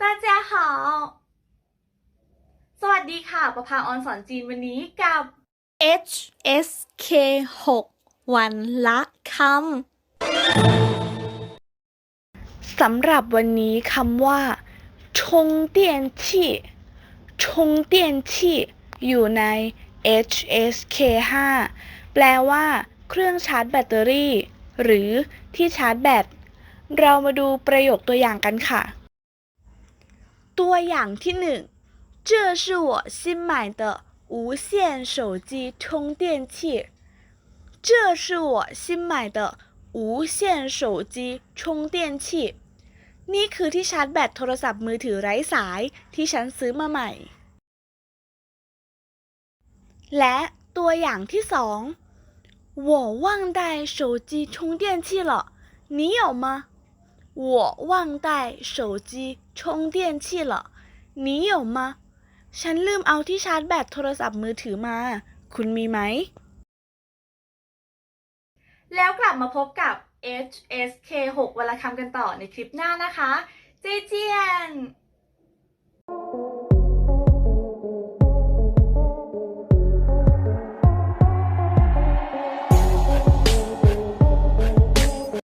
ตาเจ้าหาสวัสดีค่ะ ประภาออนสอนจีนวันนี้กับ H S K 6วันละคำสำหรับวันนี้คำว่าชงเตียนชีชงเตียนชีอยู่ใน H S K 5แปลว่า เครื่องชาร์จแบตเตอรี่ หรือที่ชาร์จแบต เรามาดูประโยคตัวอย่างกันค่ะ ตัวอย่างที่หนึ่ง这是我新买的无线手机充电器。这是我新买的无线手机充电器。นี่คือที่ชาร์จแบตโทรศัพท์มือถือไร้สายที่ฉันซื้อมาใหม่ และตัวอย่างที่สอง我忘带手机充电器了，你有吗？ 我忘带手机充电器了，你有吗？ฉันลืมเอาที่ชาร์จแบตโทรศัพท์มือถือมา คุณมีไหม แล้วกลับมาพบกับ HSK 6วันละคำกันต่อในคลิปหน้านะคะ เจเจียน